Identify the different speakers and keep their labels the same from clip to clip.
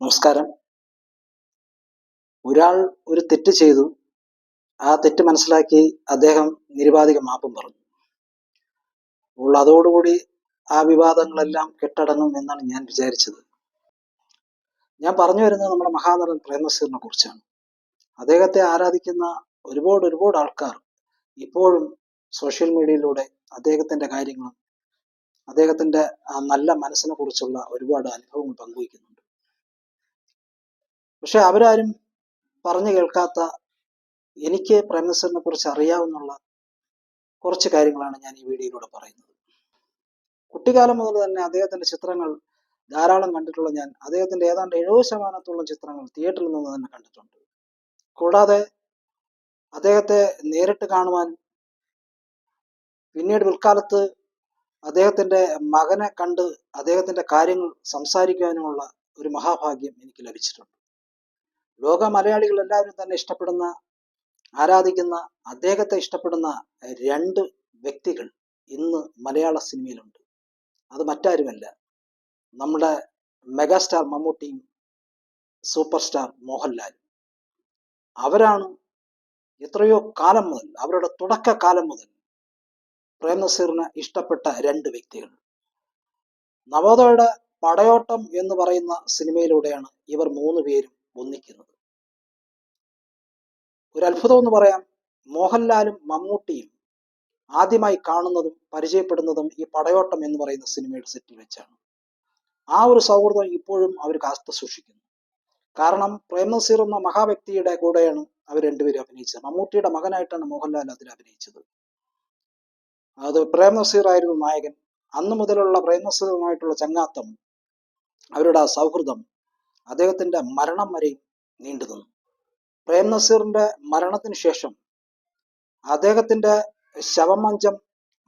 Speaker 1: നമസ്കാരം. ഒരാൾ ഒരു തെറ്റ് ചെയ്തു. ആ തെറ്റ് മനസ്സിലാക്കി അദ്ദേഹം നിരുപാധിക മാപ്പും പറഞ്ഞു. അപ്പോൾ അതോടുകൂടി ആ വിവാദങ്ങളെല്ലാം കെട്ടടങ്ങും എന്നാണ് ഞാൻ വിചാരിച്ചത്. ഞാൻ പറഞ്ഞു വരുന്നത് നമ്മുടെ മഹാനടൻ പ്രേമസീറിനെ കുറിച്ചാണ്. അദ്ദേഹത്തെ ആരാധിക്കുന്ന ഒരുപാട് ഒരുപാട് ആൾക്കാർ ഇപ്പോഴും സോഷ്യൽ മീഡിയയിലൂടെ അദ്ദേഹത്തിന്റെ കാര്യങ്ങളും അദ്ദേഹത്തിന്റെ ആ നല്ല മനസ്സിനെ കുറിച്ചുള്ള ഒരുപാട് അനുഭവങ്ങൾ പങ്കുവയ്ക്കുന്നുണ്ട് പക്ഷെ അവരാരും പറഞ്ഞു കേൾക്കാത്ത എനിക്ക് പ്രേമനസറിനെ കുറിച്ച് അറിയാവുന്നുള്ള കുറച്ച് കാര്യങ്ങളാണ് ഞാൻ ഈ വീഡിയോയിലൂടെ പറയുന്നത്. കുട്ടിക്കാലം മുതൽ തന്നെ അദ്ദേഹത്തിന്റെ ചിത്രങ്ങൾ ധാരാളം കണ്ടിട്ടുള്ള ഞാൻ അദ്ദേഹത്തിന്റെ ഏതാണ്ട് എഴുപത് ശതമാനത്തോളം ചിത്രങ്ങൾ തിയേറ്ററിൽ നിന്ന് തന്നെ കണ്ടിട്ടുണ്ട്. കൂടാതെ അദ്ദേഹത്തെ നേരിട്ട് കാണുവാൻ പിന്നീട് പിൽക്കാലത്ത് അദ്ദേഹത്തിന്റെ മകനെ കണ്ട് അദ്ദേഹത്തിന്റെ കാര്യങ്ങൾ സംസാരിക്കാനുമുള്ള ഒരു മഹാഭാഗ്യം എനിക്ക് ലഭിച്ചിട്ടുണ്ട്. ലോക മലയാളികൾ എല്ലാവരും തന്നെ ഇഷ്ടപ്പെടുന്ന ആരാധിക്കുന്ന അദ്ദേഹത്തെ ഇഷ്ടപ്പെടുന്ന രണ്ട് വ്യക്തികൾ ഇന്ന് മലയാള സിനിമയിലുണ്ട്. അത് മറ്റാരുമല്ല. നമ്മുടെ മെഗാസ്റ്റാർ മമ്മൂട്ടിയും സൂപ്പർ സ്റ്റാർ മോഹൻലാലും അവരാണ് എത്രയോ കാലം മുതൽ അവരുടെ തുടക്കകാലം മുതൽ പ്രേംനസീറിന് ഇഷ്ടപ്പെട്ട രണ്ട് വ്യക്തികൾ. നവോദയയുടെ പടയോട്ടം എന്ന് പറയുന്ന സിനിമയിലൂടെയാണ് ഇവർ മൂന്ന് പേരും ഒന്നിക്കുന്നത്. ഒരു അത്ഭുതം എന്ന് പറയാം മോഹൻലാലും മമ്മൂട്ടിയും ആദ്യമായി കാണുന്നതും പരിചയപ്പെടുന്നതും ഈ പടയോട്ടം എന്ന് പറയുന്ന സിനിമയുടെ സെറ്റിൽ വെച്ചാണ്. ആ ഒരു സൗഹൃദം ഇപ്പോഴും അവർ കാത്തു സൂക്ഷിക്കുന്നു. കാരണം പ്രേംനസീർ എന്ന മഹാവ്യക്തിയുടെ കൂടെയാണ് അവർ രണ്ടുപേരും അഭിനയിച്ചത്. മമ്മൂട്ടിയുടെ മകനായിട്ടാണ് മോഹൻലാൽ അതിൽ അഭിനയിച്ചത്. അത് പ്രേംനസീർ ആയിരുന്നു നായകൻ. അന്ന് മുതലുള്ള പ്രേംനസീറുമായിട്ടുള്ള ചങ്ങാത്തം അവരുടെ ആ സൗഹൃദം അദ്ദേഹത്തിന്റെ മരണം വരെയും നീണ്ടു നിന്നു പ്രേം നസീറിന്റെ മരണത്തിന് ശേഷം അദ്ദേഹത്തിന്റെ ശവമഞ്ചം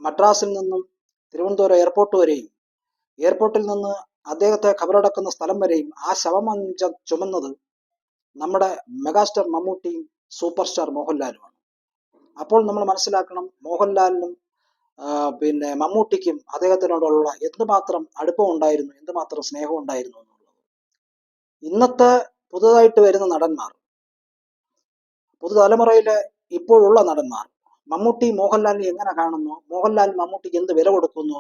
Speaker 1: മദ്രാസിൽ നിന്നും തിരുവനന്തപുരം എയർപോർട്ട് വരെയും എയർപോർട്ടിൽ നിന്ന് അദ്ദേഹത്തെ ഖബറടക്കുന്ന സ്ഥലം വരെയും ആ ശവമഞ്ചം ചുമന്നത് നമ്മുടെ മെഗാസ്റ്റാർ മമ്മൂട്ടിയും സൂപ്പർ സ്റ്റാർ മോഹൻലാലുമാണ്. അപ്പോൾ നമ്മൾ മനസ്സിലാക്കണം മോഹൻലാലിനും പിന്നെ മമ്മൂട്ടിക്കും അദ്ദേഹത്തിനോടുള്ള എന്തുമാത്രം അടുപ്പം ഉണ്ടായിരുന്നു എന്തുമാത്രം സ്നേഹം ഉണ്ടായിരുന്നു ഇന്നത്തെ പുതുതായിട്ട് വരുന്ന നടന്മാർ പുതുതലമുറയിലെ ഇപ്പോഴുള്ള നടന്മാർ മമ്മൂട്ടി മോഹൻലാലിനെ എങ്ങനെ കാണുന്നു മോഹൻലാൽ മമ്മൂട്ടിക്ക് എന്ത് വില കൊടുക്കുന്നു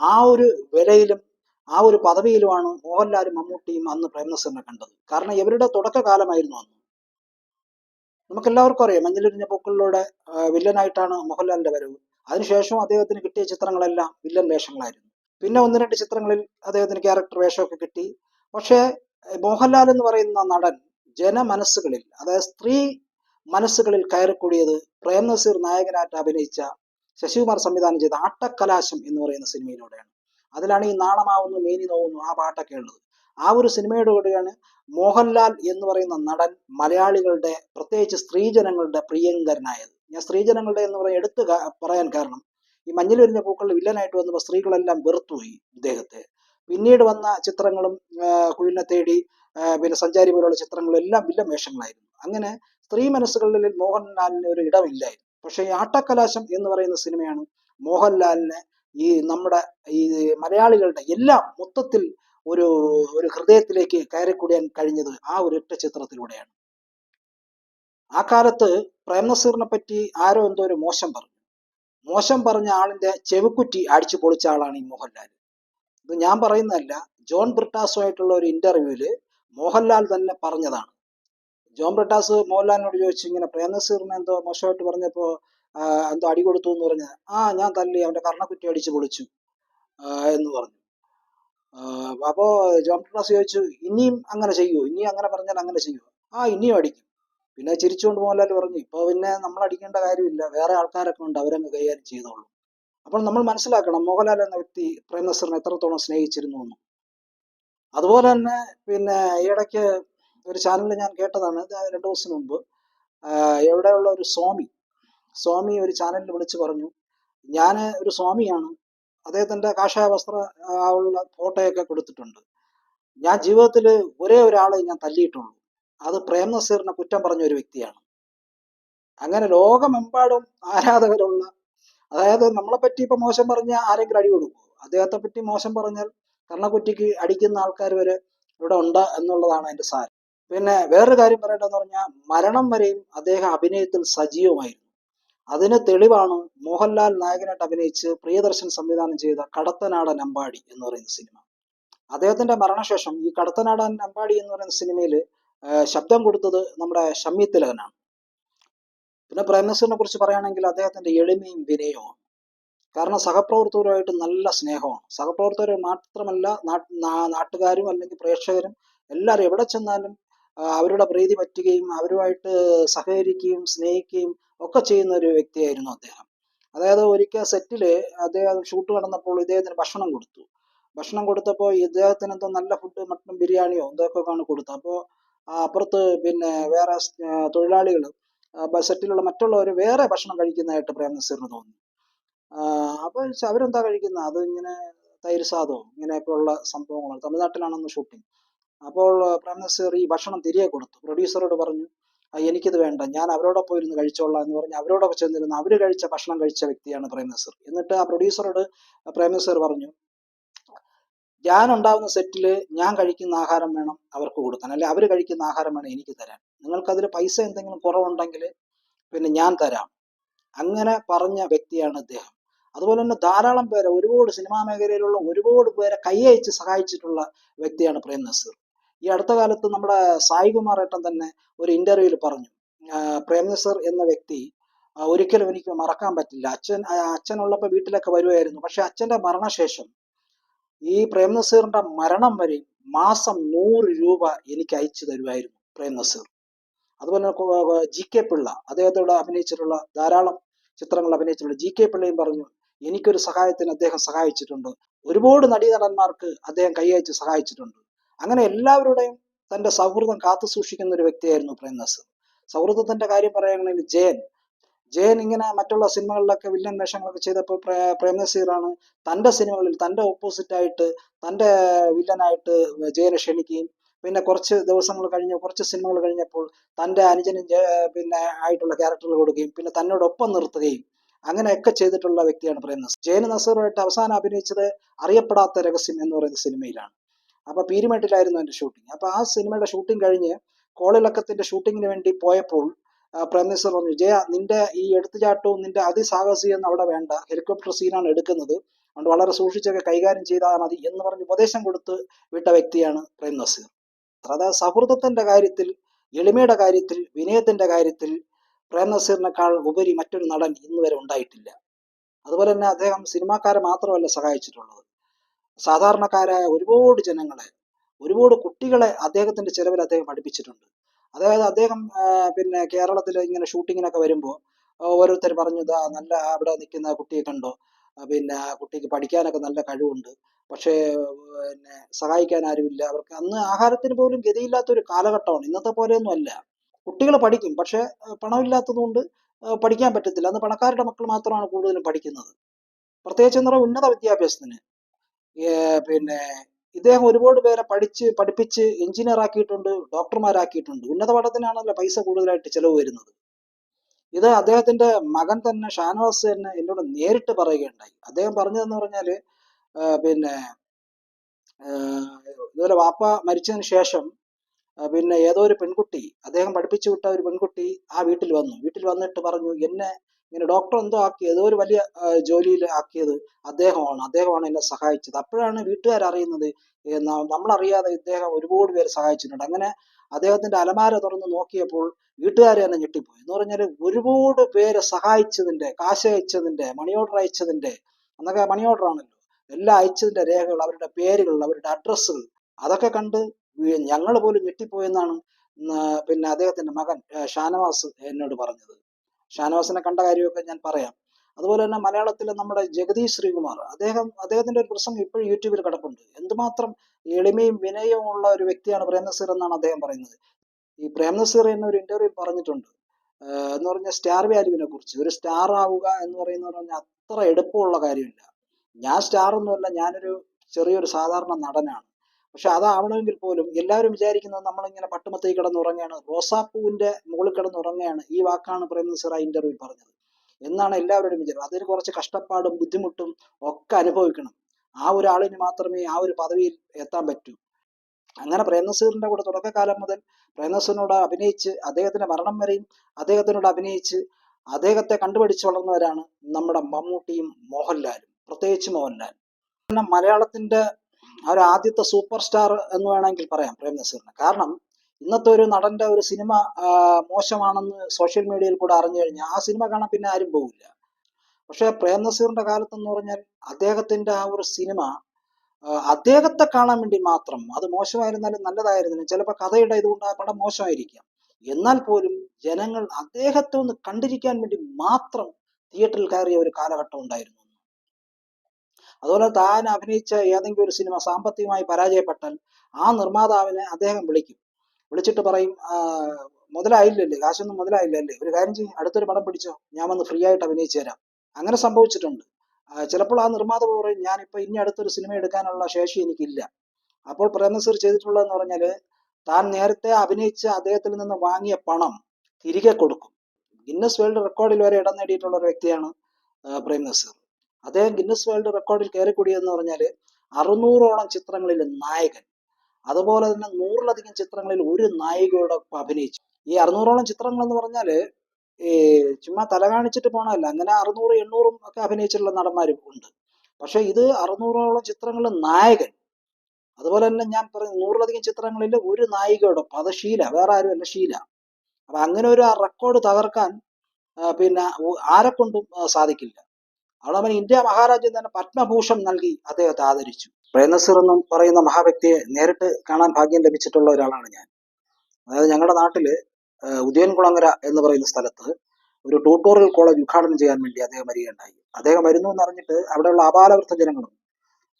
Speaker 1: ആ ഒരു വിലയിലും ആ ഒരു പദവിയിലുമാണ് മോഹൻലാലും മമ്മൂട്ടിയും അന്ന് പ്രേംനസറിനെ കണ്ടത്. കാരണം ഇവരുടെ തുടക്കകാലമായിരുന്നു അന്ന്. നമുക്ക് എല്ലാവർക്കും അറിയാം മഞ്ഞിലിരിഞ്ഞ പൂക്കളിലൂടെ വില്ലനായിട്ടാണ് മോഹൻലാലിന്റെ വരവ്. അതിനുശേഷം അദ്ദേഹത്തിന് കിട്ടിയ ചിത്രങ്ങളെല്ലാം വില്ലൻ വേഷങ്ങളായിരുന്നു. പിന്നെ ഒന്ന് രണ്ട് ചിത്രങ്ങളിൽ അദ്ദേഹത്തിന് ക്യാരക്ടർ വേഷമൊക്കെ കിട്ടി. പക്ഷേ മോഹൻലാൽ എന്ന് പറയുന്ന നടൻ ജനമനസ്സുകളിൽ അതായത് സ്ത്രീ മനസ്സുകളിൽ കയറിക്കൂടിയത് പ്രേം നസീർ നായകനായിട്ട് അഭിനയിച്ച ശശികുമാർ സംവിധാനം ചെയ്ത ആട്ടക്കലാശം എന്ന് പറയുന്ന സിനിമയിലൂടെയാണ്. അതിലാണ് ഈ നാണമാവുന്നു മേനി നോവുന്നു ആ പാട്ടൊക്കെ ഉള്ളത്. ആ ഒരു സിനിമയുടെ കൂടെയാണ് മോഹൻലാൽ എന്ന് പറയുന്ന നടൻ മലയാളികളുടെ പ്രത്യേകിച്ച് സ്ത്രീജനങ്ങളുടെ പ്രിയങ്കരനായത്. ഞാൻ സ്ത്രീജനങ്ങളുടെ എന്ന് പറയാൻ എടുത്ത് പറയാൻ കാരണം ഈ മഞ്ഞിൽ വരുന്ന പൂക്കളിൽ വില്ലനായിട്ട് വന്നപ്പോൾ സ്ത്രീകളെല്ലാം വെറുത്തുപോയി ഇദ്ദേഹത്തെ. പിന്നീട് വന്ന ചിത്രങ്ങളും കുഴിനെ തേടി പിന്നെ സഞ്ചാരി പോലുള്ള ചിത്രങ്ങളും എല്ലാം വില്ല വേഷങ്ങളായിരുന്നു. അങ്ങനെ സ്ത്രീ മനസ്സുകളിൽ മോഹൻലാലിന് ഒരു ഇടമില്ലായിരുന്നു. പക്ഷേ ഈ ആട്ടക്കലാശം എന്ന് പറയുന്ന സിനിമയാണ് മോഹൻലാലിനെ ഈ നമ്മുടെ ഈ മലയാളികളുടെ എല്ലാം മൊത്തത്തിൽ ഒരു ഒരു ഹൃദയത്തിലേക്ക് കയറിക്കൂടിയാൻ കഴിഞ്ഞത് ആ ഒരു ഒറ്റ ചിത്രത്തിലൂടെയാണ്. ആ കാലത്ത് പ്രേംനസീറിനെ പറ്റി ആരോ എന്തോ ഒരു മോശം പറഞ്ഞു. മോശം പറഞ്ഞ ആളിന്റെ ചെവിക്കുറ്റി അടിച്ചു പൊളിച്ച ആളാണ് ഈ മോഹൻലാൽ ഇത് ഞാൻ പറയുന്നതല്ല. ജോൺ ബ്രിട്ടാസുമായിട്ടുള്ള ഒരു ഇന്റർവ്യൂവിൽ മോഹൻലാൽ തന്നെ പറഞ്ഞതാണ്. ജോൺ ബ്രിട്ടാസ് മോഹൻലാലിനോട് ചോദിച്ചു ഇങ്ങനെ പ്രേമനസീറിനെ എന്തോ മോശമായിട്ട് പറഞ്ഞപ്പോ എന്തോ അടി കൊടുത്തു എന്ന് പറഞ്ഞ? ആ ഞാൻ തല്ലി അവന്റെ കർണക്കുറ്റി അടിച്ചു പൊളിച്ചു. എന്ന് പറഞ്ഞു. അപ്പോ ജോൺ ബ്രിട്ടാസ് ചോദിച്ചു ഇനിയും അങ്ങനെ ചെയ്യുമോ ഇനിയും അങ്ങനെ പറഞ്ഞാൽ അങ്ങനെ ചെയ്യുമോ ആ ഇനിയും അടിക്കും. പിന്നെ ചിരിച്ചുകൊണ്ട് മോഹൻലാൽ പറഞ്ഞു ഇപ്പൊ പിന്നെ നമ്മൾ അടിക്കേണ്ട കാര്യമില്ല. വേറെ ആൾക്കാരൊക്കെ ഉണ്ട് അവരങ്ങ് കൈകാര്യം ചെയ്തോളും. അപ്പോൾ നമ്മൾ മനസ്സിലാക്കണം മോഹൻലാൽ എന്ന വ്യക്തി പ്രേം നസറിനെ എത്രത്തോളം സ്നേഹിച്ചിരുന്നു എന്ന് അതുപോലെ തന്നെ പിന്നെ ഈയിടയ്ക്ക് ഒരു ചാനലിൽ ഞാൻ കേട്ടതാണ് രണ്ടു ദിവസം മുമ്പ് എവിടെയുള്ള ഒരു സ്വാമി സ്വാമി ഒരു ചാനലിൽ വിളിച്ചു പറഞ്ഞു ഞാൻ ഒരു സ്വാമിയാണ് അദ്ദേഹത്തിന്റെ കാഷായ വസ്ത്ര ഉള്ള ഫോട്ടോയൊക്കെ കൊടുത്തിട്ടുണ്ട്. ഞാൻ ജീവിതത്തിൽ ഒരേ ഒരാളെ ഞാൻ തല്ലിയിട്ടുള്ളൂ. അത് പ്രേം നസീറിനെ കുറ്റം പറഞ്ഞ ഒരു വ്യക്തിയാണ്. അങ്ങനെ ലോകമെമ്പാടും ആരാധകരുള്ള അതായത് നമ്മളെ പറ്റി ഇപ്പൊ മോശം പറഞ്ഞ ആരെങ്കിലും അടി കൊടുക്കും അദ്ദേഹത്തെ പറ്റി മോശം പറഞ്ഞാൽ കർണക്കുറ്റിക്ക് അടിക്കുന്ന ആൾക്കാർ വരെ ഇവിടെ ഉണ്ട് എന്നുള്ളതാണ് അതിന്റെ സാരം. പിന്നെ വേറൊരു കാര്യം പറയേണ്ടതെന്ന് പറഞ്ഞാൽ മരണം വരെയും അദ്ദേഹം അഭിനയത്തിൽ സജീവമായിരുന്നു. അതിന് തെളിവാണ് മോഹൻലാൽ നായകനായിട്ട് അഭിനയിച്ച് പ്രിയദർശൻ സംവിധാനം ചെയ്ത കടത്തനാടൻ അമ്പാടി എന്ന് പറയുന്ന സിനിമ. അദ്ദേഹത്തിന്റെ മരണശേഷം ഈ കടത്തനാടൻ അമ്പാടി എന്ന് പറയുന്ന സിനിമയിൽ ശബ്ദം കൊടുത്തത് നമ്മുടെ ഷമ്മി തിലകനാണ്. പിന്നെ പ്രേംനസീറിനെ കുറിച്ച് പറയുകയാണെങ്കിൽ അദ്ദേഹത്തിന്റെ എളിമയും വിനയവും കാരണം സഹപ്രവർത്തകരുമായിട്ട് നല്ല സ്നേഹമാണ്. സഹപ്രവർത്തകർ മാത്രമല്ല നാട്ടുകാരും അല്ലെങ്കിൽ പ്രേക്ഷകരും എല്ലാവരും എവിടെ ചെന്നാലും അവരുടെ പ്രീതി പറ്റുകയും അവരുമായിട്ട് സഹകരിക്കുകയും സ്നേഹിക്കുകയും ഒക്കെ ചെയ്യുന്ന ഒരു വ്യക്തിയായിരുന്നു അദ്ദേഹം. അതായത് ഒരിക്കൽ സെറ്റിൽ അദ്ദേഹം ഷൂട്ട് നടന്നപ്പോൾ ഇദ്ദേഹത്തിന് ഭക്ഷണം കൊടുത്തു. ഭക്ഷണം കൊടുത്തപ്പോൾ ഇദ്ദേഹത്തിന് എന്തോ നല്ല ഫുഡ് മട്ടൺ ബിരിയാണിയോ എന്തൊക്കെ ആണ് കൊടുത്തത്. അപ്പോൾ അപ്പുറത്ത് പിന്നെ വേറെ തൊഴിലാളികൾ സെറ്റിലുള്ള മറ്റുള്ളവർ വേറെ ഭക്ഷണം കഴിക്കുന്നതായിട്ട് പ്രേം നസീറിന് തോന്നി അപ്പോൾ അവരെന്താ കഴിക്കുന്നത്? അത് ഇങ്ങനെ തൈര് സാധവും ഇങ്ങനെയൊക്കെ ഉള്ള സംഭവങ്ങളാണ്. തമിഴ്നാട്ടിലാണെന്ന് ഷൂട്ടിംഗ് അപ്പോൾ പ്രേം നസീർ ഈ ഭക്ഷണം തിരികെ കൊടുത്തു. പ്രൊഡ്യൂസറോട് പറഞ്ഞു "ആ, എനിക്കിത് വേണ്ട. ഞാൻ അവരോടൊപ്പം ഇരുന്ന് കഴിച്ചോളാം എന്ന് പറഞ്ഞ് അവരോടൊപ്പം ചെന്നിരുന്ന് അവർ കഴിച്ച ഭക്ഷണം കഴിച്ച വ്യക്തിയാണ് പ്രേം നസീർ. എന്നിട്ട് ആ പ്രൊഡ്യൂസറോട് പ്രേം നസീർ പറഞ്ഞു ഞാൻ ഉണ്ടാവുന്ന സെറ്റിൽ ഞാൻ കഴിക്കുന്ന ആഹാരം വേണം അവർക്ക് കൊടുക്കാൻ. അല്ലെ അവർ കഴിക്കുന്ന ആഹാരം വേണം എനിക്ക് തരാൻ. നിങ്ങൾക്കതിൽ പൈസ എന്തെങ്കിലും കുറവുണ്ടെങ്കിൽ പിന്നെ ഞാൻ തരാം. അങ്ങനെ പറഞ്ഞ വ്യക്തിയാണ് അദ്ദേഹം അതുപോലെ തന്നെ ധാരാളം പേരെ ഒരുപാട് സിനിമാ മേഖലയിലുള്ള ഒരുപാട് പേരെ കൈയച്ച് സഹായിച്ചിട്ടുള്ള വ്യക്തിയാണ് പ്രേം നസീർ. ഈ അടുത്ത കാലത്ത് നമ്മുടെ സായികുമാർ ഏട്ടൻ തന്നെ ഒരു ഇന്റർവ്യൂവിൽ പറഞ്ഞു പ്രേം നസീർ എന്ന വ്യക്തി ഒരിക്കലും എനിക്ക് മറക്കാൻ പറ്റില്ല. അച്ഛൻ അച്ഛൻ അച്ഛനുള്ളപ്പോൾ വീട്ടിലൊക്കെ വരുമായിരുന്നു പക്ഷെ അച്ഛന്റെ മരണശേഷം ഈ പ്രേം നസീറിന്റെ മരണം വരെ മാസം നൂറ് രൂപ എനിക്ക് അയച്ചു തരുമായിരുന്നു പ്രേം നസീർ അതുപോലെ ജി കെ പിള്ള അദ്ദേഹത്തോട് അഭിനയിച്ചിട്ടുള്ള ധാരാളം ചിത്രങ്ങൾ അഭിനയിച്ചിട്ടുള്ള ജി കെ പിള്ളയും പറഞ്ഞു എനിക്കൊരു സഹായത്തിന് അദ്ദേഹം സഹായിച്ചിട്ടുണ്ട്. ഒരുപാട് നടീനടന്മാർക്ക് അദ്ദേഹം കൈയച്ച് സഹായിച്ചിട്ടുണ്ട്. അങ്ങനെ എല്ലാവരുടെയും തന്റെ സൗഹൃദം കാത്തു സൂക്ഷിക്കുന്ന ഒരു വ്യക്തിയായിരുന്നു പ്രേം നസീർ സൗഹൃദത്തിന്റെ കാര്യം പറയുകയാണെങ്കിൽ ജയൻ ജയൻ ഇങ്ങനെ മറ്റുള്ള സിനിമകളിലൊക്കെ വില്ലൻ വേഷങ്ങളൊക്കെ ചെയ്തപ്പോൾ പ്രേമനസീറാണ് തന്റെ സിനിമകളിൽ തന്റെ ഓപ്പോസിറ്റ് ആയിട്ട് തന്റെ വില്ലനായിട്ട് ജയനെ ക്ഷണിക്കുകയും പിന്നെ കുറച്ച് ദിവസങ്ങൾ കഴിഞ്ഞ് കുറച്ച് സിനിമകൾ കഴിഞ്ഞപ്പോൾ തന്റെ അനുജനും പിന്നെ ആയിട്ടുള്ള ക്യാരക്ടറുകൾ കൊടുക്കുകയും പിന്നെ തന്നോടൊപ്പം നിർത്തുകയും അങ്ങനെയൊക്കെ ചെയ്തിട്ടുള്ള വ്യക്തിയാണ് പ്രേംനസീർ. ജയൻ നസീറുമായിട്ട് അവസാനം അഭിനയിച്ചത് അറിയപ്പെടാത്ത രഹസ്യം എന്ന് പറയുന്ന സിനിമയിലാണ്. അപ്പൊ പീരുമേട്ടിലായിരുന്നു എന്റെ ഷൂട്ടിംഗ് അപ്പൊ ആ സിനിമയുടെ ഷൂട്ടിംഗ് കഴിഞ്ഞ് കോളിളക്കത്തിന്റെ ഷൂട്ടിങ്ങിന് വേണ്ടി പോയപ്പോൾ ആ, പ്രേം നസീർ പറഞ്ഞു ജയ നിന്റെ ഈ എടുത്തുചാട്ടവും നിന്റെ അതിസാഹസികം അവിടെ വേണ്ട. ഹെലികോപ്റ്റർ സീനാണ് എടുക്കുന്നത്. അതുകൊണ്ട് വളരെ സൂക്ഷിച്ചൊക്കെ കൈകാര്യം ചെയ്താൽ മതി എന്ന് പറഞ്ഞ് ഉപദേശം കൊടുത്ത് വിട്ട വ്യക്തിയാണ് പ്രേം നസീർ അതായത് സൗഹൃദത്തിന്റെ കാര്യത്തിൽ എളിമയുടെ കാര്യത്തിൽ വിനയത്തിന്റെ കാര്യത്തിൽ പ്രേം നസീറിനേക്കാൾ ഉപരി മറ്റൊരു നടൻ ഇന്ന് വരെ ഉണ്ടായിട്ടില്ല. അതുപോലെ തന്നെ അദ്ദേഹം സിനിമാക്കാരെ മാത്രമല്ല സഹായിച്ചിട്ടുള്ളത്. സാധാരണക്കാരായ ഒരുപാട് ജനങ്ങളെ ഒരുപാട് കുട്ടികളെ അദ്ദേഹത്തിന്റെ ചെലവിൽ അദ്ദേഹം പഠിപ്പിച്ചിട്ടുണ്ട്. അതായത് അദ്ദേഹം പിന്നെ കേരളത്തിൽ ഇങ്ങനെ ഷൂട്ടിങ്ങിനൊക്കെ വരുമ്പോൾ ഓരോരുത്തർ പറഞ്ഞു ഇതാ നല്ല അവിടെ നിൽക്കുന്ന കുട്ടിയെ കണ്ടോ? പിന്നെ കുട്ടിക്ക് പഠിക്കാനൊക്കെ നല്ല കഴിവുണ്ട്. പക്ഷേ പിന്നെ സഹായിക്കാൻ ആരുമില്ല അവർക്ക് അന്ന് ആഹാരത്തിന് പോലും ഗതിയില്ലാത്ത ഒരു കാലഘട്ടമാണ്. ഇന്നത്തെ പോലെയൊന്നും അല്ല. കുട്ടികൾ പഠിക്കും. പക്ഷെ പണമില്ലാത്തതുകൊണ്ട് പഠിക്കാൻ പറ്റത്തില്ല. അന്ന് പണക്കാരുടെ മക്കൾ മാത്രമാണ് കൂടുതലും പഠിക്കുന്നത്. പ്രത്യേകിച്ച് എന്ന് പറഞ്ഞാൽ ഉന്നത വിദ്യാഭ്യാസത്തിന്. പിന്നെ ഇദ്ദേഹം ഒരുപാട് പേരെ പഠിച്ച് പഠിപ്പിച്ച് എഞ്ചിനീയർ ആക്കിയിട്ടുണ്ട് ഡോക്ടർമാരാക്കിയിട്ടുണ്ട് ഉന്നത പഠനത്തിനാണല്ലോ പൈസ കൂടുതലായിട്ട് ചെലവ് വരുന്നത്. ഇത് അദ്ദേഹത്തിന്റെ മകൻ തന്നെ ഷാനവാസ് തന്നെ എന്നോട് നേരിട്ട് പറയുകയുണ്ടായി. അദ്ദേഹം പറഞ്ഞതെന്ന് പറഞ്ഞാൽ പിന്നെ ഇതുപോലെ വാപ്പ മരിച്ചതിന് ശേഷം പിന്നെ ഏതോ ഒരു പെൺകുട്ടി അദ്ദേഹം പഠിപ്പിച്ചു വിട്ട ഒരു പെൺകുട്ടി ആ വീട്ടിൽ വന്നു. വീട്ടിൽ വന്നിട്ട് പറഞ്ഞു എന്നെ ഇങ്ങനെ ഡോക്ടർ എന്തോ ആക്കി ഏതോ ഒരു വലിയ ജോലിയിൽ ആക്കിയത് അദ്ദേഹമാണ്. അദ്ദേഹമാണ് എന്നെ സഹായിച്ചത്. അപ്പോഴാണ് വീട്ടുകാർ അറിയുന്നത് നമ്മളറിയാതെ ഇദ്ദേഹം ഒരുപാട് പേര് സഹായിച്ചിട്ടുണ്ട്. അങ്ങനെ അദ്ദേഹത്തിന്റെ അലമാര തുറന്ന് നോക്കിയപ്പോൾ വീട്ടുകാർ തന്നെ ഞെട്ടിപ്പോയി. എന്ന് പറഞ്ഞാൽ ഒരുപാട് പേരെ സഹായിച്ചതിന്റെ കാശ് അയച്ചതിന്റെ മണി ഓർഡർ അയച്ചതിന്റെ അന്നൊക്കെ മണി ഓർഡർ ആണല്ലോ. എല്ലാം അയച്ചതിന്റെ രേഖകൾ അവരുടെ പേരുകൾ അവരുടെ അഡ്രസ്സുകൾ അതൊക്കെ കണ്ട് ഞങ്ങൾ പോലും ഞെട്ടിപ്പോയെന്നാണ് പിന്നെ അദ്ദേഹത്തിന്റെ മകൻ ഷാനവാസ് എന്നോട് പറഞ്ഞത്. ഷാനവാസിനെ കണ്ട കാര്യമൊക്കെ ഞാൻ പറയാം. അതുപോലെ തന്നെ മലയാളത്തിലെ നമ്മുടെ ജഗദീഷ് ശ്രീകുമാർ അദ്ദേഹം അദ്ദേഹത്തിന്റെ ഒരു പ്രസംഗം ഇപ്പോഴും യൂട്യൂബിൽ കിടപ്പുണ്ട്. എന്തുമാത്രം എളിമയും വിനയവും ഉള്ള ഒരു വ്യക്തിയാണ് പ്രേംനസീർ എന്നാണ് അദ്ദേഹം പറയുന്നത്. ഈ പ്രേംനസീർ എന്ന ഒരു ഇന്റർവ്യൂ പറഞ്ഞിട്ടുണ്ട്. എന്ന് പറഞ്ഞ സ്റ്റാർ വാല്യൂവിനെ കുറിച്ച്. ഒരു സ്റ്റാർ ആവുക എന്ന് പറയുന്നത് പറഞ്ഞാൽ അത്ര എളുപ്പമുള്ള കാര്യമില്ല. ഞാൻ സ്റ്റാർ ഒന്നുമല്ല ഞാനൊരു ചെറിയൊരു സാധാരണ നടനാണ്. പക്ഷെ അതാവണമെങ്കിൽ പോലും എല്ലാവരും വിചാരിക്കുന്നത് നമ്മളിങ്ങനെ പട്ടുമത്തയിൽ കിടന്നുറങ്ങുകയാണ് റോസാപ്പൂവിന്റെ മുകളിൽ കിടന്നുറങ്ങുകയാണ്. ഈ വാക്കാണ് പറയുന്നത് നസീർ ആ പറഞ്ഞത്. എന്നാണ് എല്ലാവരുടെയും വിചാരം. അതിന് കുറച്ച് കഷ്ടപ്പാടും ബുദ്ധിമുട്ടും ഒക്കെ അനുഭവിക്കണം. ആ ഒരാളിന് മാത്രമേ ആ ഒരു പദവിയിൽ എത്താൻ പറ്റൂ. അങ്ങനെ പ്രേംനസീറിന്റെ കൂടെ തുടക്കകാലം മുതൽ പ്രേംനസീറിനോട് അഭിനയിച്ച് അദ്ദേഹത്തിന്റെ മരണം വരെയും അദ്ദേഹത്തിനോട് അഭിനയിച്ച് അദ്ദേഹത്തെ കണ്ടുപിടിച്ച് വളർന്നവരാണ് നമ്മുടെ മമ്മൂട്ടിയും മോഹൻലാലും. പ്രത്യേകിച്ച് മോഹൻലാൽ. മലയാളത്തിന്റെ ഒരു ആദ്യത്തെ സൂപ്പർ സ്റ്റാർ എന്ന് വേണമെങ്കിൽ പറയാം പ്രേം നസീറിന്. കാരണം ഇന്നത്തെ ഒരു നടന്റെ ഒരു സിനിമ മോശമാണെന്ന് സോഷ്യൽ മീഡിയയിൽ കൂടെ അറിഞ്ഞു കഴിഞ്ഞാൽ ആ സിനിമ കാണാൻ പിന്നെ ആരും പോകില്ല പക്ഷെ പ്രേം നസീറിന്റെ കാലത്തെന്ന് പറഞ്ഞാൽ അദ്ദേഹത്തിന്റെ ആ ഒരു സിനിമ അദ്ദേഹത്തെ കാണാൻ വേണ്ടി മാത്രം അത് മോശമായിരുന്നാലും നല്ലതായിരുന്നാലും ചിലപ്പോൾ കഥയുടെ ഇതുകൊണ്ട് ആ പടം മോശമായിരിക്കാം. എന്നാൽ പോലും ജനങ്ങൾ അദ്ദേഹത്തെ ഒന്ന് കണ്ടിരിക്കാൻ വേണ്ടി മാത്രം തിയേറ്ററിൽ കയറിയ ഒരു കാലഘട്ടം ഉണ്ടായിരുന്നു. അതുപോലെ താൻ അഭിനയിച്ച ഏതെങ്കിലും ഒരു സിനിമ സാമ്പത്തികമായി പരാജയപ്പെട്ടാൽ ആ നിർമ്മാതാവിനെ അദ്ദേഹം വിളിക്കും. വിളിച്ചിട്ട് പറയും "ആ, മുതലായില്ലല്ലേ? കാശൊന്നും മുതലായില്ലല്ലേ? ഒരു കാര്യം ചെയ്യും അടുത്തൊരു പടം പിടിച്ചോ? ഞാൻ വന്ന് ഫ്രീ ആയിട്ട് അഭിനയിച്ചു തരാം. അങ്ങനെ സംഭവിച്ചിട്ടുണ്ട്. ചിലപ്പോൾ ആ നിർമ്മാതാവ് പറയും ഞാനിപ്പോൾ ഇനി അടുത്തൊരു സിനിമ എടുക്കാനുള്ള ശേഷി എനിക്കില്ല. അപ്പോൾ പ്രേംനസീർ ചെയ്തിട്ടുള്ളതെന്ന് പറഞ്ഞാൽ താൻ നേരത്തെ അഭിനയിച്ച അദ്ദേഹത്തിൽ നിന്ന് വാങ്ങിയ പണം തിരികെ കൊടുക്കും. ഗിന്നസ് വേൾഡ് റെക്കോർഡിൽ വരെ ഇടം നേടിയിട്ടുള്ള ഒരു വ്യക്തിയാണ് പ്രേം നസീർ അദ്ദേഹം ഗിന്നസ് വേൾഡ് റെക്കോർഡിൽ കയറിക്കൂടിയെന്ന് പറഞ്ഞാൽ അറുന്നൂറോളം ചിത്രങ്ങളിൽ നായകൻ. അതുപോലെ തന്നെ നൂറിലധികം ചിത്രങ്ങളിൽ ഒരു നായികയോടെ അഭിനയിച്ചു. ഈ അറുന്നൂറോളം ചിത്രങ്ങൾ എന്ന് പറഞ്ഞാൽ ഈ ചുമ്മാ തല കാണിച്ചിട്ട് പോണല്ല അങ്ങനെ അറുന്നൂറ് എണ്ണൂറും ഒക്കെ അഭിനയിച്ചിട്ടുള്ള നടന്മാരും ഉണ്ട്. പക്ഷെ ഇത് അറുന്നൂറോളം ചിത്രങ്ങളിൽ നായകൻ. അതുപോലെ തന്നെ ഞാൻ പറഞ്ഞു നൂറിലധികം ചിത്രങ്ങളിൽ ഒരു നായികയോടൊപ്പം. അത് ഷീല വേറെ ആരുമല്ല ഷീല. അപ്പൊ അങ്ങനെ ഒരു റെക്കോർഡ് തകർക്കാൻ പിന്നെ ആരെക്കൊണ്ടും സാധിക്കില്ല. അവിടെ ഇന്ത്യ മഹാരാജ്യം തന്നെ പത്മഭൂഷൺ നൽകി അദ്ദേഹത്തെ ആദരിച്ചു. പ്രേംനസീർ എന്നും പറയുന്ന മഹാവ്യക്തിയെ നേരിട്ട് കാണാൻ ഭാഗ്യം ലഭിച്ചിട്ടുള്ള ഒരാളാണ് ഞാൻ. അതായത് ഞങ്ങളുടെ നാട്ടിൽ ഉദയൻകുളങ്ങര എന്ന് പറയുന്ന സ്ഥലത്ത് ഒരു ട്യൂട്ടോറിയൽ കോളേജ് ഉദ്ഘാടനം ചെയ്യാൻ വേണ്ടി അദ്ദേഹം വരികയുണ്ടായി. അദ്ദേഹം വരുന്നു എന്ന് അറിഞ്ഞിട്ട് അവിടെയുള്ള അപാലവൃദ്ധ ജനങ്ങളും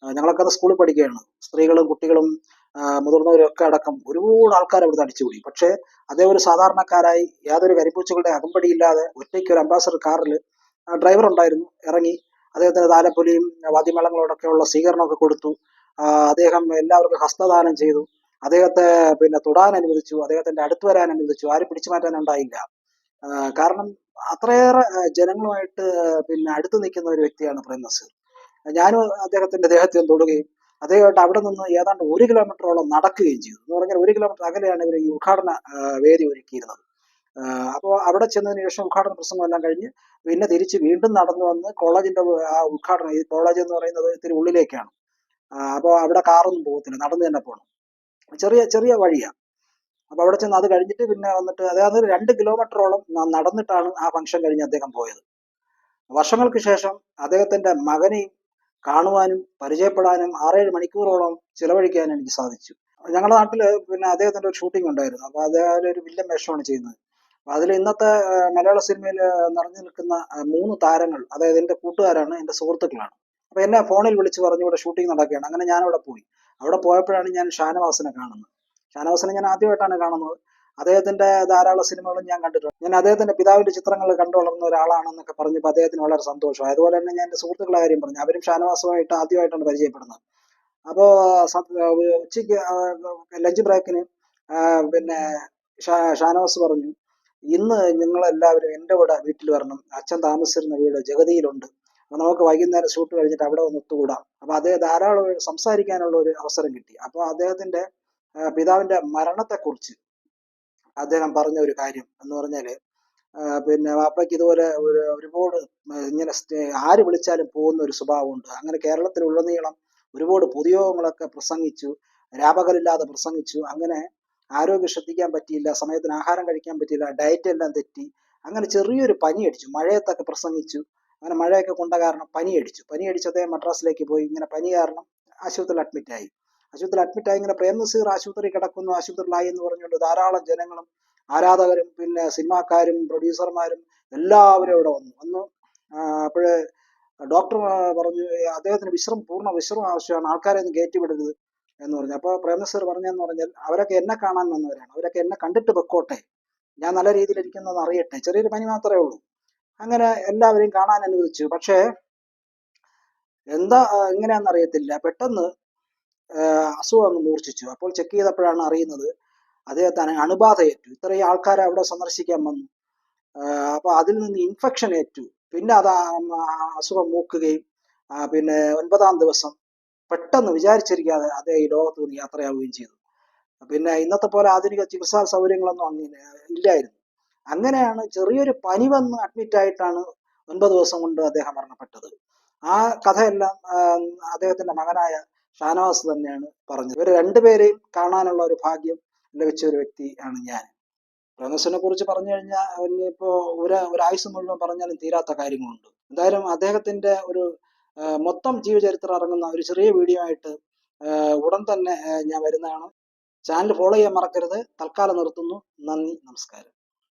Speaker 1: ഞങ്ങളൊക്കെ അത് സ്കൂളിൽ പഠിക്കുകയാണ്. സ്ത്രീകളും കുട്ടികളും മുതിർന്നവരും ഒക്കെ അടക്കം ഒരുപാട് ആൾക്കാർ അവിടുന്ന് അടിച്ചുകൂടി. പക്ഷേ അദ്ദേഹം ഒരു സാധാരണക്കാരായി യാതൊരു കരിപ്പൂച്ചകളുടെ അകമ്പടിയില്ലാതെ ഒറ്റയ്ക്ക് ഒരു അംബാസഡർ കാറിൽ ഡ്രൈവർ ഉണ്ടായിരുന്നു ഇറങ്ങി. അദ്ദേഹത്തിന് താലപ്പൊലിയും വാദ്യമേളങ്ങളോടൊക്കെയുള്ള സ്വീകരണമൊക്കെ കൊടുത്തു. അദ്ദേഹം എല്ലാവർക്കും ഹസ്തദാനം ചെയ്തു. അദ്ദേഹത്തെ പിന്നെ തൊടാൻ അനുവദിച്ചു. അദ്ദേഹത്തിന്റെ അടുത്ത് വരാൻ അനുവദിച്ചു. ആരും പിടിച്ചു മാറ്റാൻ ഉണ്ടായില്ല. കാരണം അത്രയേറെ ജനങ്ങളുമായിട്ട് പിന്നെ അടുത്ത് നിൽക്കുന്ന ഒരു വ്യക്തിയാണ് പ്രേം നസീർ. ഞാനും അദ്ദേഹത്തിന്റെ ദേഹത്തെ തൊടുകയും അദ്ദേഹമായിട്ട് അവിടെ നിന്ന് ഏതാണ്ട് ഒരു കിലോമീറ്ററോളം നടക്കുകയും ചെയ്തു. എന്ന് പറഞ്ഞാൽ ഒരു കിലോമീറ്റർ അകലെയാണ് ഇവർ ഈ ഉദ്ഘാടന വേദി ഒരുക്കിയിരുന്നത്. അപ്പോൾ അവിടെ ചെന്നതിന് ശേഷം ഉദ്ഘാടന പ്രസംഗം എല്ലാം കഴിഞ്ഞ് പിന്നെ തിരിച്ച് വീണ്ടും നടന്നു വന്ന് കോളേജിന്റെ ആ ഉദ്ഘാടനം ഈ കോളേജ് എന്ന് പറയുന്നത് ഇത്തിരി ഉള്ളിലേക്കാണ്. അപ്പോൾ അവിടെ കാറൊന്നും പോകത്തില്ല നടന്നു തന്നെ പോകണം ചെറിയ ചെറിയ വഴിയാണ് അപ്പൊ അവിടെ ചെന്ന് അത് കഴിഞ്ഞിട്ട് പിന്നെ വന്നിട്ട് അതായത് രണ്ട് കിലോമീറ്ററോളം നടന്നിട്ടാണ് ആ ഫംഗ്ഷൻ കഴിഞ്ഞ് അദ്ദേഹം പോയത്. വർഷങ്ങൾക്ക് ശേഷം അദ്ദേഹത്തിന്റെ മകനെയും കാണുവാനും പരിചയപ്പെടാനും ആറേഴ് മണിക്കൂറോളം ചിലവഴിക്കാനും എനിക്ക് സാധിച്ചു. ഞങ്ങളുടെ നാട്ടിൽ പിന്നെ അദ്ദേഹത്തിന്റെ ഒരു ഷൂട്ടിംഗ് ഉണ്ടായിരുന്നു. അപ്പൊ അദ്ദേഹം ഒരു വില്ലൻ വേഷമാണ് ചെയ്യുന്നത്. അതിൽ ഇന്നത്തെ മലയാള സിനിമയിൽ നിറഞ്ഞു നിൽക്കുന്ന മൂന്ന് താരങ്ങൾ അതായത് എന്റെ കൂട്ടുകാരാണ് എന്റെ സുഹൃത്തുക്കളാണ്. അപ്പൊ എന്നെ ഫോണിൽ വിളിച്ച് പറഞ്ഞു ഇവിടെ ഷൂട്ടിംഗ് നടക്കുകയാണ്. അങ്ങനെ ഞാൻ അവിടെ പോയി. അവിടെ പോയപ്പോഴാണ് ഞാൻ ഷാനവാസിനെ കാണുന്നത്. ഷാനവാസിനെ ഞാൻ ആദ്യമായിട്ടാണ് കാണുന്നത്. അദ്ദേഹത്തിന്റെ ധാരാളം സിനിമകളും ഞാൻ കണ്ടിട്ടുണ്ട്. ഞാൻ അദ്ദേഹത്തിന്റെ പിതാവിന്റെ ചിത്രങ്ങൾ കണ്ടു വളർന്ന ഒരാളാണെന്നൊക്കെ പറഞ്ഞപ്പോൾ അദ്ദേഹത്തിന് വളരെ സന്തോഷം. അതുപോലെ തന്നെ ഞാൻ എന്റെ സുഹൃത്തുക്കളെ കാര്യം പറഞ്ഞു. അവരും ഷാനവാസുമായിട്ട് ആദ്യമായിട്ടാണ് പരിചയപ്പെടുന്നത്. അപ്പോൾ ഉച്ചയ്ക്ക് ലഞ്ച് ബ്രേക്കിന് പിന്നെ ഷാനവാസ് പറഞ്ഞു. ഇന്ന് നിങ്ങൾ എല്ലാവരും എന്റെ കൂടെ വീട്ടിൽ വരണം. അച്ഛൻ താമസിച്ചിരുന്ന വീട് ജഗതിയിലുണ്ട്. അപ്പൊ നമുക്ക് വൈകുന്നേരം ഷൂട്ട് കഴിഞ്ഞിട്ട് അവിടെ ഒന്ന് ഒത്തുകൂടാം. അപ്പൊ അദ്ദേഹം ധാരാളം സംസാരിക്കാനുള്ള ഒരു അവസരം കിട്ടി. അപ്പൊ അദ്ദേഹത്തിന്റെ പിതാവിന്റെ മരണത്തെക്കുറിച്ച് അദ്ദേഹം പറഞ്ഞ ഒരു കാര്യം എന്ന് പറഞ്ഞാൽ പിന്നെ വാപ്പയ്ക്ക് ഇതുപോലെ ഒരു ഒരുപാട് ഇങ്ങനെ ആര് വിളിച്ചാലും പോകുന്ന ഒരു സ്വഭാവമുണ്ട്. അങ്ങനെ കേരളത്തിലുടനീളം ഒരുപാട് പൊതുയോഗങ്ങളൊക്കെ പ്രസംഗിച്ചു രാപകലില്ലാതെ പ്രസംഗിച്ചു. അങ്ങനെ ആരോഗ്യം ശ്രദ്ധിക്കാൻ പറ്റിയില്ല സമയത്തിന് ആഹാരം കഴിക്കാൻ പറ്റിയില്ല ഡയറ്റ് എല്ലാം തെറ്റി. അങ്ങനെ ചെറിയൊരു പനി അടിച്ചു മഴയത്തൊക്കെ പ്രസംഗിച്ചു. അങ്ങനെ മഴയൊക്കെ കൊണ്ട കാരണം പനി അടിച്ചു പനി അടിച്ച് അദ്ദേഹം മദ്രാസിലേക്ക് പോയി. ഇങ്ങനെ പനി കാരണം ആശുപത്രിയിൽ അഡ്മിറ്റ് ആയി. ആശുപത്രിയിൽ അഡ്മിറ്റ് ആയി. ഇങ്ങനെ പ്രേം നസീർ ആശുപത്രി കിടക്കുന്നു ആശുപത്രിയിലായി എന്ന് പറഞ്ഞുകൊണ്ട് ധാരാളം ജനങ്ങളും ആരാധകരും പിന്നെ സിനിമാക്കാരും പ്രൊഡ്യൂസർമാരും എല്ലാവരും ഇവിടെ വന്നു. വന്നു അപ്പോഴ് ഡോക്ടർ പറഞ്ഞു അദ്ദേഹത്തിന് വിശ്രമം പൂർണ വിശ്രമം ആവശ്യമാണ്. ആൾക്കാരെ ഒന്നും കയറ്റി വിടരുത് എന്ന് പറഞ്ഞു. അപ്പോൾ പ്രേമസർ പറഞ്ഞെന്ന് പറഞ്ഞാൽ അവരൊക്കെ എന്നെ കാണാൻ വന്നവരാണ്. അവരൊക്കെ എന്നെ കണ്ടിട്ട് വെക്കോട്ടെ ഞാൻ നല്ല രീതിയിൽ ഇരിക്കുന്നതെന്ന് അറിയട്ടെ. ചെറിയൊരു പനി മാത്രമേ ഉള്ളൂ. അങ്ങനെ എല്ലാവരെയും കാണാൻ അനുവദിച്ചു. പക്ഷേ എന്താ എങ്ങനെയാണെന്ന് അറിയത്തില്ല. പെട്ടെന്ന് അസുഖം അങ്ങ് മൂർച്ഛിച്ചു. അപ്പോൾ ചെക്ക് ചെയ്തപ്പോഴാണ് അറിയുന്നത് അദ്ദേഹത്തിന് അണുബാധയേറ്റു. ഇത്രയും ആൾക്കാർ അവിടെ സന്ദർശിക്കാൻ വന്നു. അപ്പോൾ അപ്പൊ അതിൽ നിന്ന് ഇൻഫെക്ഷൻ ഏറ്റു. പിന്നെ അത് അസുഖം മൂക്കുകയും പിന്നെ ഒൻപതാം ദിവസം പെട്ടെന്ന് വിചാരിച്ചിരിക്കാതെ അദ്ദേഹം ഈ ലോകത്ത് നിന്ന് യാത്രയാവുകയും ചെയ്തു. പിന്നെ ഇന്നത്തെ പോലെ ആധുനിക ചികിത്സാ സൗകര്യങ്ങളൊന്നും അങ്ങനെ ഇല്ലായിരുന്നു. അങ്ങനെയാണ് ചെറിയൊരു പനി വന്ന് അഡ്മിറ്റ് ആയിട്ടാണ് ഒൻപത് ദിവസം കൊണ്ട് അദ്ദേഹം മരണപ്പെട്ടത്. ആ കഥയെല്ലാം അദ്ദേഹത്തിന്റെ മകനായ ഷാനവാസ് തന്നെയാണ് പറഞ്ഞത്. ഇവർ രണ്ടുപേരെയും കാണാനുള്ള ഒരു ഭാഗ്യം ലഭിച്ച ഒരു വ്യക്തിയാണ് ഞാൻ. പ്രേമസിനെ കുറിച്ച് പറഞ്ഞു കഴിഞ്ഞാൽ ഇപ്പോ ഒരു ഒരാഴ്ച മുഴുവൻ പറഞ്ഞാലും തീരാത്ത കാര്യങ്ങളുണ്ട്. എന്തായാലും അദ്ദേഹത്തിന്റെ ഒരു മൊത്തം ജീവചരിത്രം ഇറങ്ങുന്ന ഒരു ചെറിയ വീഡിയോ ആയിട്ട് ഉടൻ തന്നെ ഞാൻ വരുന്നതാണ്. ചാനൽ ഫോളോ ചെയ്യാൻ മറക്കരുത്. തൽക്കാലം നിർത്തുന്നു. നന്ദി. നമസ്കാരം.